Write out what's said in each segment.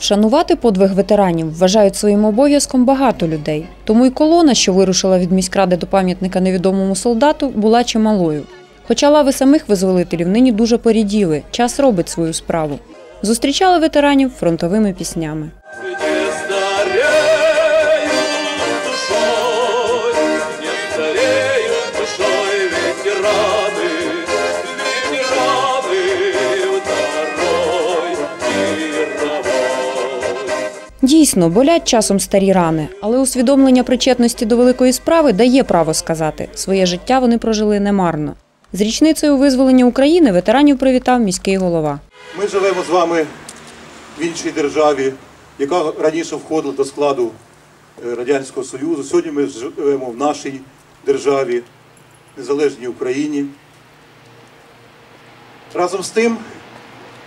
Вшанувати подвиг ветеранів вважають своїм обов'язком багато людей. Тому й колона, що вирушила від міськради до пам'ятника невідомому солдату, була чималою. Хоча лави самих визволителів нині дуже поріділи, час робить свою справу. Зустрічали ветеранів фронтовими піснями. Дійсно, болять часом старі рани, але усвідомлення причетності до великої справи дає право сказати, своє життя вони прожили немарно. З річницею визволення України ветеранів привітав міський голова. Ми живемо з вами в іншій державі, яка раніше входила до складу е, Радянського Союзу. Сьогодні ми живемо в нашій державі, незалежній Україні. Разом з тим,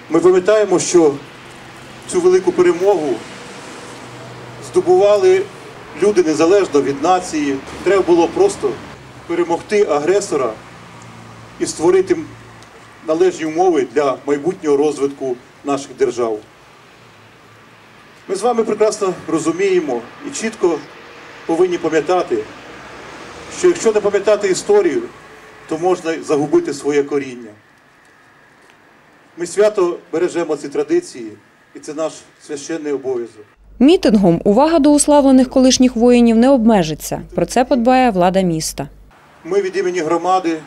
ми пам'ятаємо, що цю велику перемогу здобували люди незалежно від нації. Треба було просто перемогти агресора і створити належні умови для майбутнього розвитку наших держав. Ми з вами прекрасно розуміємо і чітко повинні пам'ятати, що якщо не пам'ятати історію, то можна загубити своє коріння. Ми свято бережемо ці традиції, і це наш священний обов'язок. Мітингом увага до уславлених колишніх воїнів не обмежиться. Про це подбає влада міста. Ми від імені громади,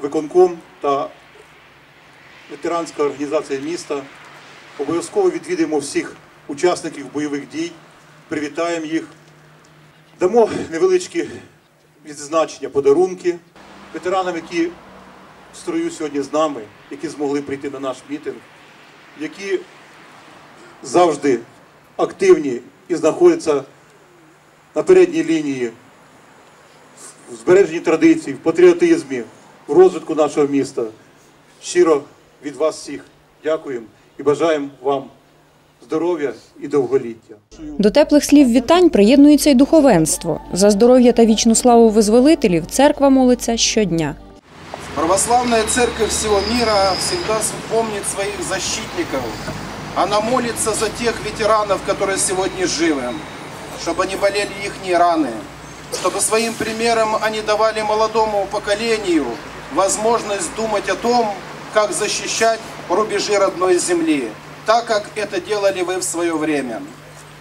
виконком та ветеранська організація міста обов'язково відвідаємо всіх учасників бойових дій, привітаємо їх, дамо невеличкі відзначення, подарунки ветеранам, які в строю сьогодні з нами, які змогли прийти на наш мітинг, які завжди активні і знаходяться на передній лінії в збереженні традицій, в патріотизмі, в розвитку нашого міста. Щиро від вас всіх дякуємо і бажаємо вам здоров'я і довголіття. До теплих слів вітань приєднується й духовенство. За здоров'я та вічну славу визволителів церква молиться щодня. Православная церковь всего мира всегда помнит своих защитников. Она молится за тех ветеранов, которые сегодня живы, чтобы не болели их раны, чтобы своим примером они давали молодому поколению возможность думать о том, как защищать рубежи родной земли, так как это делали вы в свое время.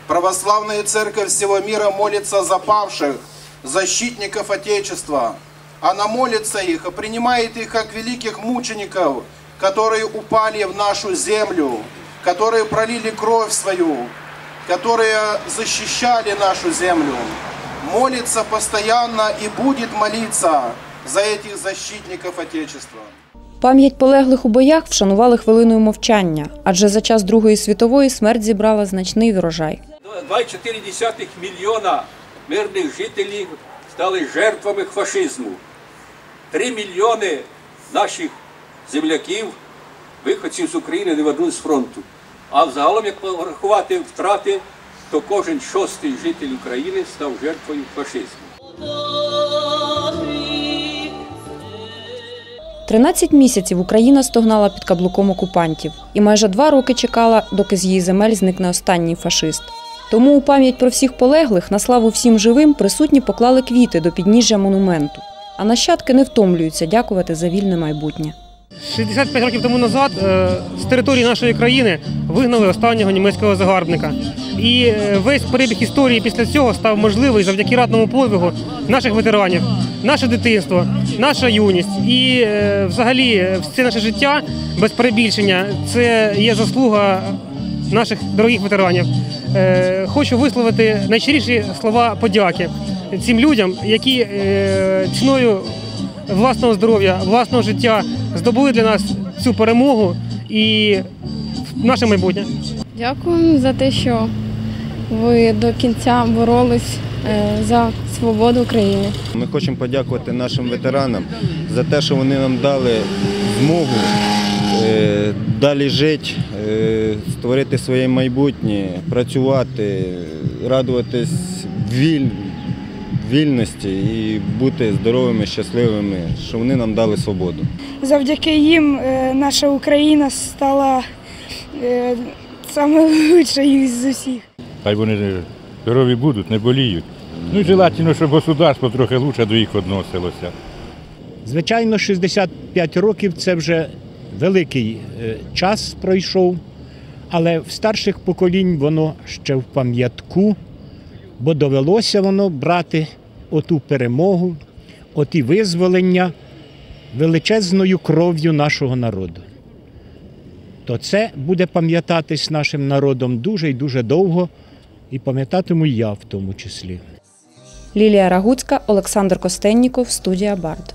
Православная церковь всего мира молится за павших, защитников Отечества. Она молится их и принимает их как великих мучеников, которые упали в нашу землю, которые пролили кровь свою, которые защищали нашу землю. Молится постоянно и будет молиться за этих защитников Отечества. Пам'ять полеглих у боях вшанували хвилиною мовчання, адже за час Другої світової смерть зібрала значний врожай. 2,4 мільйона мирних жителів стали жертвами фашизму. 3 мільйони наших земляків, виходців з України, не вернулись з фронту. А взагалом, як порахувати втрати, то кожен шостий житель України став жертвою фашизму. 13 місяців Україна стогнала під каблуком окупантів і майже два роки чекала, доки з її земель зникне останній фашист. Тому у пам'ять про всіх полеглих на славу всім живим присутні поклали квіти до підніжжя монументу. А нащадки не втомлюються дякувати за вільне майбутнє. 65 років тому назад е, з території нашої країни вигнали останнього німецького загарбника. І е, весь перебіг історії після цього став можливий завдяки ратному подвигу наших ветеранів, наше дитинство, наша юність. І е, взагалі все наше життя без перебільшення це є заслуга наших дорогих ветеранів. Хочу висловити найщиріші слова подяки цим людям, які ціною власного здоров'я, власного життя здобули для нас цю перемогу і наше майбутнє. Дякую за те, що ви до кінця боролись е, за свободу України. Ми хочемо подякувати нашим ветеранам за те, що вони нам дали змогу е, далі жити, е, створити своє майбутнє, працювати, радуватись віль, вільності і бути здоровими, щасливими, що вони нам дали свободу. Завдяки їм е, наша Україна стала е, найкращий із усіх. Хай вони здорові будуть, не боліють. Ну і желательно, щоб государство трохи лучше до їх відносилося. Звичайно, 65 років це вже великий е, час пройшов, але в старших поколінь воно ще в пам'ятку, бо довелося воно брати оту перемогу, оті визволення величезною кров'ю нашого народу. То це буде пам'ятатись нашим народом дуже і дуже довго, і пам'ятатиму я в тому числі. Лілія Рагуцька, Олександр Костенніков, студія Бард.